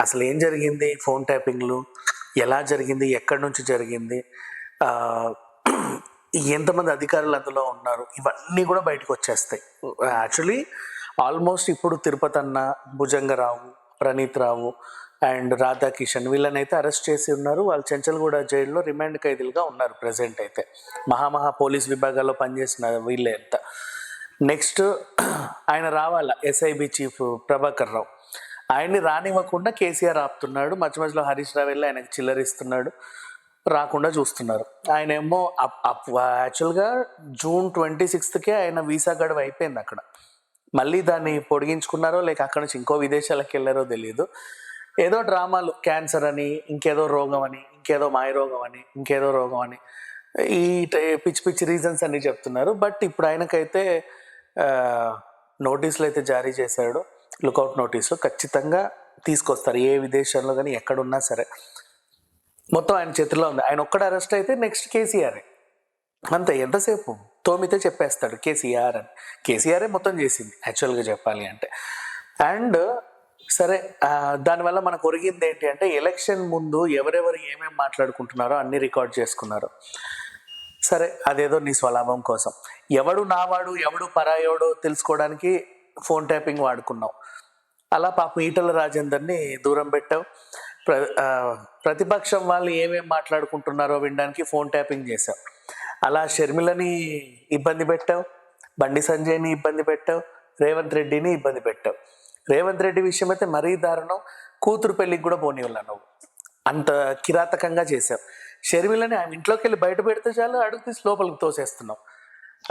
అసలు ఏం జరిగింది ఫోన్ ట్యాపింగ్లు? ఎలా జరిగింది? ఎక్కడి నుంచి జరిగింది? ఎంతమంది అధికారులు అందులో ఉన్నారు? ఇవన్నీ కూడా బయటకు వచ్చేస్తాయి. యాక్చువల్లీ ఆల్మోస్ట్ ఇప్పుడు తిరుపతి అన్న భుజంగరావు ప్రణీత్ రావు అండ్ రాధాకిషన్ వీళ్ళనైతే అరెస్ట్ చేసి ఉన్నారు. వాళ్ళు చెంచల్గూడ జైల్లో రిమాండ్ ఖైదీలుగా ఉన్నారు ప్రజెంట్ అయితే. మహామహా పోలీస్ విభాగాల్లో పనిచేసిన వీళ్ళే అంతా. నెక్స్ట్ ఆయన రావాల? SIB chief Prabhakar Rao. ఆయన్ని రానివ్వకుండా కేసీఆర్ ఆపుతున్నాడు. మధ్య మధ్యలో హరీష్ రావు వెళ్ళి ఆయనకు చిల్లరిస్తున్నాడు. రాకుండా చూస్తున్నారు. ఆయన ఏమో యాక్చువల్గా జూన్ ట్వంటీ సిక్స్త్కే ఆయన వీసా గడువు అయిపోయింది అక్కడ. మళ్ళీ దాన్ని పొడిగించుకున్నారో లేక అక్కడ నుంచి ఇంకో విదేశాలకు వెళ్ళారో తెలియదు ఏదో డ్రామాలు క్యాన్సర్ అని ఇంకేదో రోగం అని ఇంకేదో మాయ రోగం అని ఇంకేదో రోగం అని. ఈ టై- పిచ్చి పిచ్చి రీజన్స్ అన్ని చెప్తున్నారు. బట్ ఇప్పుడు ఆయనకైతే నోటీసులు అయితే జారీ చేశాడు. లుకౌట్ నోటీసు ఖచ్చితంగా తీసుకొస్తారు. ఏ విదేశంలో కానీ ఎక్కడున్నా సరే. మొత్తం ఆయన చేతిలో ఉంది. ఆయన ఒక్కడ అరెస్ట్ అయితే నెక్స్ట్ కేసీఆర్ అంతే ఎంతసేపు? తోమితే చెప్పేస్తాడు కేసీఆర్ అని. కేసీఆరే మొత్తం చేసింది యాక్చువల్గా చెప్పాలి అంటే. అండ్ సరే దానివల్ల మనకు ఒరిగింది ఏంటి అంటే ఎలక్షన్ ముందు ఎవరెవరు ఏమేమి మాట్లాడుకుంటున్నారో అన్ని రికార్డ్ చేసుకున్నారు. సరే అదేదో నీ స్వలాభం కోసం. ఎవడు నావాడు ఎవడు పరాయోడో తెలుసుకోవడానికి ఫోన్ ట్యాపింగ్ వాడుకున్నావు అలా పాపం ఈటల రాజేందర్ని దూరం పెట్టావు ప్ర ప్రతిపక్షం వాళ్ళు ఏమేమి మాట్లాడుకుంటున్నారో వినడానికి ఫోన్ ట్యాపింగ్ చేశావు అలా షర్మిలని ఇబ్బంది పెట్టావు బండి సంజయ్ని ఇబ్బంది పెట్టావు రేవంత్ రెడ్డిని ఇబ్బంది పెట్టావు రేవంత్ రెడ్డి విషయం అయితే మరీ దారుణం. కూతురు పెళ్ళికి కూడా పోనీవాళ్ళ నువ్వు. అంత కిరాతకంగా చేశావు షర్మిలని ఆమె ఇంట్లోకి వెళ్ళి బయట పెడితే చాలు అడుగు తీసి లోపలికి తోసేస్తున్నావు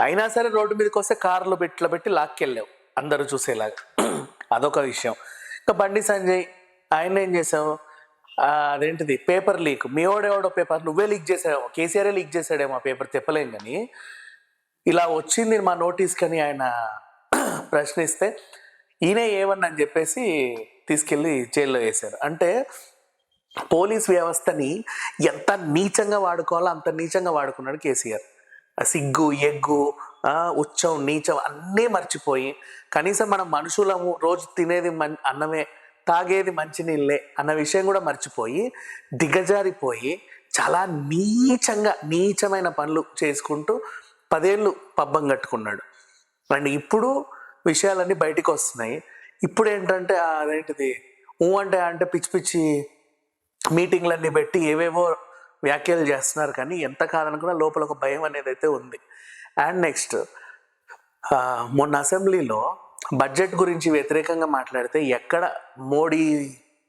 అయినా సరే రోడ్డు మీదకి వస్తే కారులో పెట్టి పెట్టి లాక్కెళ్ళావు అందరూ చూసేలాగా. అదొక విషయం. ఇంకా బండి సంజయ్ ఆయన ఏం చేసావు అదేంటిది? Paper leak. మీ ఓడేవాడో పేపర్ నువ్వే లీక్ చేసావు కేసీఆర్ లీక్ చేశాడేమో ఆ పేపర్ చెప్పలేం కానీ ఇలా వచ్చింది మా నోటీస్ కానీ ఆయన ప్రశ్నిస్తే ఈయనే ఏమన్నా అని చెప్పేసి తీసుకెళ్ళి జైల్లో వేశారు. అంటే పోలీస్ వ్యవస్థని ఎంత నీచంగా వాడుకోవాలో అంత నీచంగా వాడుకున్నాడు కేసీఆర్. సిగ్గు ఎగ్గు ఉచ్చం నీచం అన్నీ మర్చిపోయి కనీసం మనం మనుషులము రోజు తినేది మన్ అన్నమే తాగేది మంచినీళ్ళే అన్న విషయం కూడా మర్చిపోయి దిగజారిపోయి చాలా నీచంగా నీచమైన పనులు చేసుకుంటూ పదేళ్ళు పబ్బం కట్టుకున్నాడు. అండ్ ఇప్పుడు విషయాలన్నీ బయటకు వస్తున్నాయి ఇప్పుడు ఏంటంటే అదేంటిది? ఊ అంటే అంటే పిచ్చి పిచ్చి మీటింగ్లన్నీ పెట్టి ఏవేవో వ్యాఖ్యలు చేస్తున్నారు కానీ ఎంత కాదనుకున్నా లోపల ఒక భయం అనేది అయితే ఉంది అండ్ నెక్స్ట్ మొన్న అసెంబ్లీలో బడ్జెట్ గురించి వ్యతిరేకంగా మాట్లాడితే ఎక్కడ మోడీ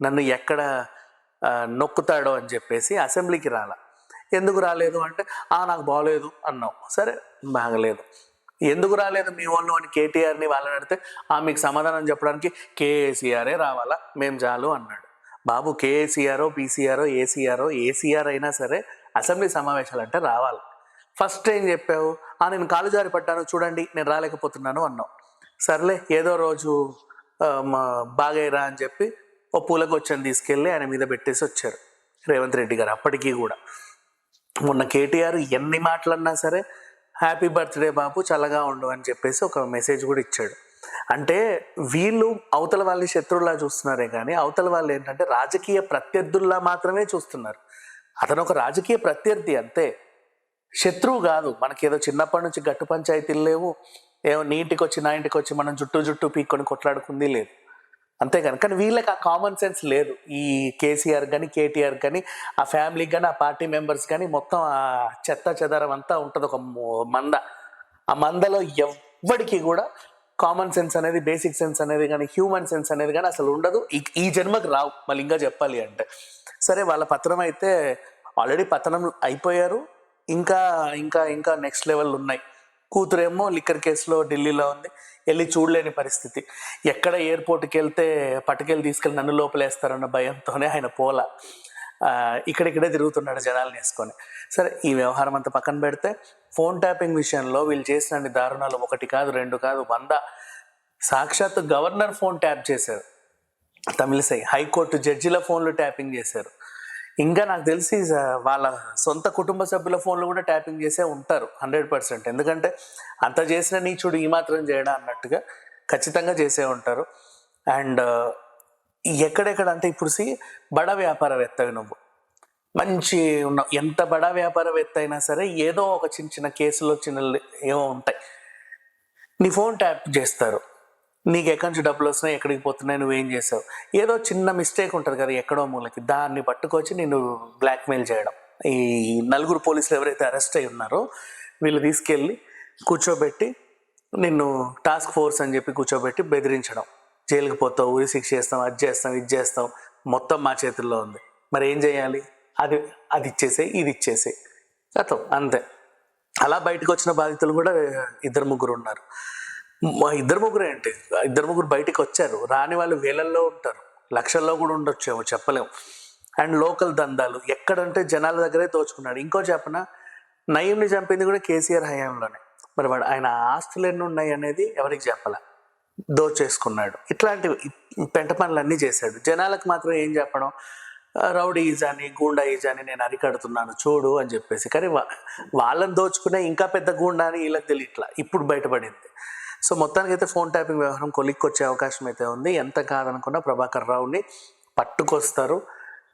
నన్ను ఎక్కడ నొక్కుతాడో అని చెప్పేసి అసెంబ్లీకి రాల. ఎందుకు రాలేదు అంటే ఆ నాకు బాగలేదు అన్నావు. సరే బాగలేదు. ఎందుకు రాలేదు మీ వాళ్ళు? అని కేటీఆర్ని వాళ్ళని అడిగితే ఆ మీకు సమాధానం చెప్పడానికి కేసీఆరే రావాలా మేము చాలు అన్నాడు. బాబు కేసీఆర్ఓ పీసీఆర్ఓ ఏసీఆరో ఏసీఆర్ అయినా సరే అసెంబ్లీ సమావేశాలు అంటే రావాలి. ఫస్ట్ ఏం చెప్పావు? ఆ నేను కాలు జారి పడ్డాను చూడండి నేను రాలేకపోతున్నాను అన్నావు. సర్లే ఏదో రోజు బాగైరా అని చెప్పి ఓ పూలకొచ్చని తీసుకెళ్ళి ఆయన మీద పెట్టేసి వచ్చారు రేవంత్ రెడ్డి గారు అప్పటికీ కూడా. మొన్న కేటీఆర్ ఎన్ని మాటలన్నా సరే హ్యాపీ బర్త్డే బాబు చల్లగా ఉండు అని చెప్పేసి ఒక మెసేజ్ కూడా ఇచ్చాడు. అంటే వీళ్ళు అవతల వాళ్ళని శత్రువులా చూస్తున్నారే కానీ అవతల వాళ్ళు ఏంటంటే రాజకీయ ప్రత్యర్థుల్లా మాత్రమే చూస్తున్నారు. అతను ఒక రాజకీయ ప్రత్యర్థి అంతే. శత్రువు కాదు. మనకేదో చిన్నప్పటి నుంచి గట్టు పంచాయతీలు లేవు. ఏమో నీ ఇంటికి వచ్చి నా ఇంటికి వచ్చి మనం చుట్టూ చుట్టూ పీక్కొని కొట్లాడుకుంది లేదు. అంతేగాని కానీ వీళ్ళకి ఆ కామన్ సెన్స్ లేదు. ఈ కేసీఆర్ కానీ కేటీఆర్ కానీ ఆ ఫ్యామిలీకి కానీ ఆ పార్టీ మెంబర్స్ కానీ మొత్తం ఆ చెత్త చెదారం అంతా ఉంటుంది ఒక మంద. ఆ మందలో ఎవ్వడికి కూడా కామన్ సెన్స్ అనేది బేసిక్ సెన్స్ అనేది కానీ హ్యూమన్ సెన్స్ అనేది కానీ అసలు ఉండదు. ఈ- ఈ జన్మకు రావు మళ్ళీ ఇంకా చెప్పాలి అంటే. సరే వాళ్ళ పత్రం అయితే ఆల్రెడీ పతనం అయిపోయారు. ఇంకా ఇంకా ఇంకా నెక్స్ట్ లెవెల్ ఉన్నాయి. కూతురేమో లిక్కర్ కేసులో ఢిల్లీలో ఉంది. వెళ్ళి చూడలేని పరిస్థితి. ఎక్కడ ఎయిర్పోర్ట్కి వెళ్తే పట్టుకెళ్ళి తీసుకెళ్ళి నన్ను లోపలేస్తారన్న భయంతోనే ఆయన పోల. ఇక్కడిక్కడే తిరుగుతున్నాడు జనాలు వేసుకొని. సరే ఈ వ్యవహారం అంతా పక్కన పెడితే ఫోన్ ట్యాపింగ్ విషయంలో వీళ్ళు చేసిన దారుణాలు ఒకటి కాదు రెండు కాదు వంద. సాక్షాత్ గవర్నర్ ఫోన్ ట్యాప్ చేశారు. తమిళసై హైకోర్టు జడ్జిల ఫోన్లు ట్యాపింగ్ చేశారు. ఇంకా నాకు తెలిసి వాళ్ళ సొంత కుటుంబ సభ్యుల ఫోన్లు కూడా ట్యాపింగ్ చేసే ఉంటారు హండ్రెడ్ పర్సెంట్. ఎందుకంటే అంత చేసిన నీచుడు ఈ మాత్రం చేయడా అన్నట్టుగా ఖచ్చితంగా చేసే ఉంటారు. అండ్ ఎక్కడెక్కడ అంటే ఇప్పుడు సి బడ వ్యాపారవేత్తవి నువ్వు. మంచి ఉన్న ఎంత బడా వ్యాపారవేత్త అయినా సరే ఏదో ఒక చిన్న చిన్న కేసులో చిన్న ఏవో ఉంటాయి. నీ ఫోన్ ట్యాప్ చేస్తారు. నీకు ఎక్కడి నుంచి డబ్బులు వస్తున్నాయి ఎక్కడికి పోతున్నాయి నువ్వేం చేసావు? ఏదో చిన్న మిస్టేక్ ఉంటుంది కదా ఎక్కడో మూలకి. దాన్ని పట్టుకొచ్చి నేను బ్లాక్మెయిల్ చేయడం. ఈ నలుగురు పోలీసులు ఎవరైతే అరెస్ట్ అయి ఉన్నారో వీళ్ళు తీసుకెళ్ళి కూర్చోబెట్టి నిన్ను టాస్క్ ఫోర్స్ అని చెప్పి కూర్చోబెట్టి బెదిరించడం. జైలుకి పోతావు ఉరి శిక్ష చేస్తాం అది చేస్తాం ఇది చేస్తాం మొత్తం మా చేతుల్లో ఉంది. మరి ఏం చేయాలి? అది అది ఇచ్చేసే ఇది ఇచ్చేసే గతం అంతే. అలా బయటకు వచ్చిన బాధితులు కూడా ఇద్దరు ముగ్గురు ఉన్నారు. మా ఇద్దరు ముగ్గురు ఏంటి ఇద్దరు ముగ్గురు బయటికి వచ్చారు. రాని వాళ్ళు వేలల్లో ఉంటారు. లక్షల్లో కూడా ఉండొచ్చేమో చెప్పలేము అండ్ లోకల్ దందాలు ఎక్కడంటే జనాల దగ్గరే దోచుకున్నాడు. ఇంకో చెప్పన నయంని చంపింది కూడా కేసీఆర్ హయాంలోనే. మరి వాడు ఆయన ఆస్తులు ఎన్ని ఉన్నాయి అనేది ఎవరికి చెప్పలే? దోచేసుకున్నాడు. ఇట్లాంటివి పెంట పనులన్నీ చేశాడు. జనాలకు మాత్రం ఏం చెప్పడం రౌడీజ్ రౌడీ అని గూండా అని నేను అరికడుతున్నాను చూడు అని చెప్పేసి. కానీ వా- వాళ్ళని దోచుకునే ఇంకా పెద్ద గూండా అని వీళ్ళకి తెలియట్లా. ఇప్పుడు బయటపడింది. సో మొత్తానికి అయితే ఫోన్ ట్యాపింగ్ వ్యవహారం కొలిక్కి వచ్చే అవకాశం అయితే ఉంది. ఎంత కాదనుకున్నా ప్రభాకర్ రావుని పట్టుకొస్తారు.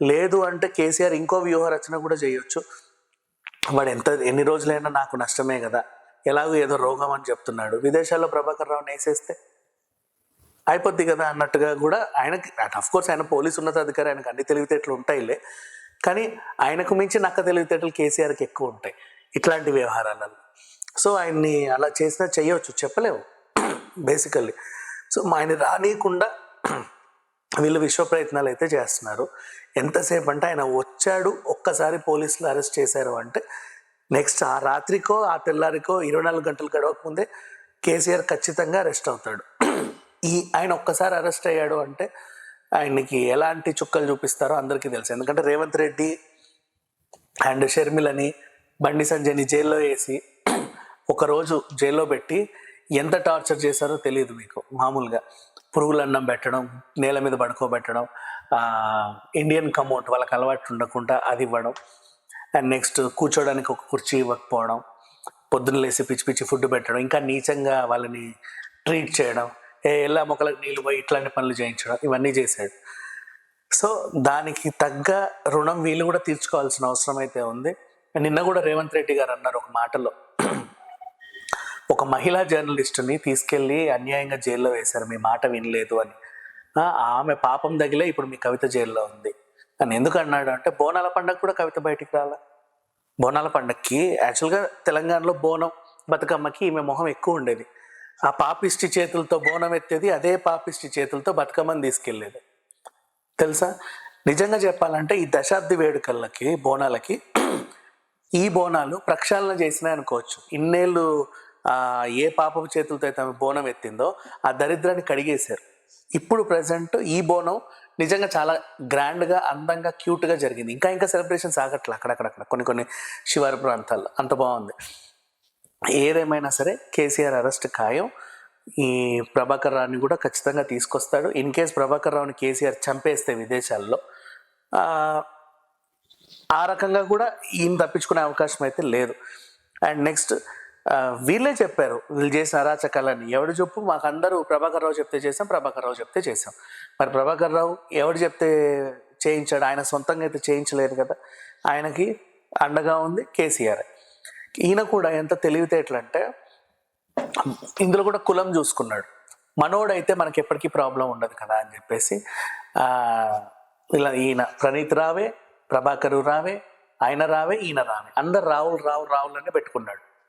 లేదు అంటే కేసీఆర్ ఇంకో వ్యూహ రచన కూడా చేయొచ్చు. వాడు ఎంత ఎన్ని రోజులైనా నాకు నష్టమే కదా. ఎలాగో ఏదో రోగం అని చెప్తున్నాడు. విదేశాల్లో ప్రభాకర్ రావుని వేసేస్తే అయిపోద్ది కదా అన్నట్టుగా కూడా ఆయనకి అఫ్ కోర్స్ ఆయన పోలీసు ఉన్నతాధికారి ఆయనకు అన్ని తెలివితేటలు ఉంటాయిలే. కానీ ఆయనకు మించి నక్క తెలివితేటలు కేసీఆర్కి ఎక్కువ ఉంటాయి ఇట్లాంటి వ్యవహారాలలో. సో ఆయన్ని అలా చేసినా చేయవచ్చు చెప్పలేము బేసికల్లీ సో ఆయన రానియకుండా వీళ్ళు విశ్వ ప్రయత్నాలు అయితే చేస్తున్నారు. ఎంతసేపు అంటే ఆయన వచ్చాడు ఒక్కసారి పోలీసులు అరెస్ట్ చేశారు అంటే నెక్స్ట్ ఆ రాత్రికో ఆ తెల్లారికో ఇరవై నాలుగు గంటలు గడవక ముందే కేసీఆర్ ఖచ్చితంగా అరెస్ట్ అవుతాడు. ఈ ఆయన ఒక్కసారి అరెస్ట్ అయ్యాడు అంటే ఆయనకి ఎలాంటి చుక్కలు చూపిస్తారో అందరికీ తెలుసు. ఎందుకంటే రేవంత్ రెడ్డి అండ్ షర్మిలని బండి సంజయ్ని జైల్లో వేసి ఒకరోజు జైల్లో పెట్టి ఎంత టార్చర్ చేశారో తెలియదు మీకు. మామూలుగా పురుగులు అన్నం పెట్టడం నేల మీద పడుకోబెట్టడం ఇండియన్ కమౌంట్ వాళ్ళకి అలవాటు ఉండకుండా అది ఇవ్వడం అండ్ నెక్స్ట్ కూర్చోడానికి ఒక కుర్చీ ఇవ్వకపోవడం పొద్దున్న లేసి పిచ్చి పిచ్చి ఫుడ్ పెట్టడం ఇంకా నీచంగా వాళ్ళని ట్రీట్ చేయడం ఎలా మొక్కలకు నీళ్ళు పోయి ఇట్లాంటి పనులు చేయించడం ఇవన్నీ చేశాడు. సో దానికి తగ్గ రుణం వీళ్ళు కూడా తీర్చుకోవాల్సిన అవసరం అయితే ఉంది. నిన్న కూడా రేవంత్ రెడ్డి గారు అన్నారు ఒక మాటలో. ఒక మహిళా జర్నలిస్టుని తీసుకెళ్ళి అన్యాయంగా జైల్లో వేశారు మీ మాట వినలేదు అని. ఆమె పాపం తగిలే ఇప్పుడు మీ కవిత జైల్లో ఉంది. అని ఎందుకు అన్నాడు అంటే బోనాల పండగ కూడా కవిత బయటికి రాలా. బోనాల పండగకి యాక్చువల్గా తెలంగాణలో బోనం బతుకమ్మకి ఈమె మొహం ఎక్కువ ఉండేది. ఆ పాపిష్టి చేతులతో బోనం ఎత్తేది అదే పాపిష్టి చేతులతో బతుకమ్మని తీసుకెళ్ళేది. తెలుసా? నిజంగా చెప్పాలంటే ఈ దశాబ్ది వేడుకలకి బోనాలకి ఈ బోనాలు ప్రక్షాళన చేసినాయి అనుకోవచ్చు. ఇన్నేళ్ళు ఏ పాపపు చేతులతో అయితే బోనం ఎత్తిందో ఆ దరిద్రాన్ని కడిగేశారు. ఇప్పుడు ప్రజెంట్ ఈ బోనం నిజంగా చాలా గ్రాండ్గా అందంగా క్యూట్గా జరిగింది. ఇంకా ఇంకా సెలబ్రేషన్స్ ఆగట్లే అక్కడక్కడక్కడ కొన్ని కొన్ని శివారు ప్రాంతాల్లో. అంత బాగుంది. ఏదేమైనా సరే కేసీఆర్ అరెస్ట్ ఖాయం. ఈ ప్రభాకర్ రావుని కూడా ఖచ్చితంగా తీసుకొస్తాడు. ఇన్ కేస్ ప్రభాకర్ రావుని కేసీఆర్ చంపేస్తే విదేశాల్లో ఆ, రకంగా కూడా ఈయన తప్పించుకునే అవకాశం అయితే లేదు. అండ్ నెక్స్ట్ వీళ్ళే చెప్పారు వీళ్ళు చేసిన అరాచకాలని. ఎవడు చెప్పు మాకు అందరూ ప్రభాకర్ రావు చెప్తే చేసాం ప్రభాకర్ రావు చెప్తే చేసాం మరి ప్రభాకర్ రావు ఎవడు చెప్తే చేయించాడు? ఆయన సొంతంగా అయితే చేయించలేదు కదా. ఆయనకి అండగా ఉంది కేసీఆర్. ఈయన కూడా ఎంత తెలివితేటలంటే ఇందులో కూడా కులం చూసుకున్నాడు. మనోడైతే మనకి ఎప్పటికీ ప్రాబ్లం ఉండదు కదా అని చెప్పేసి ఇలా ఈయన ప్రణీత్ రావే ప్రభాకరు రావే ఆయన రావే ఈయన రావే. అందరు రావులు రావు రావులనే పెట్టుకున్నాడు.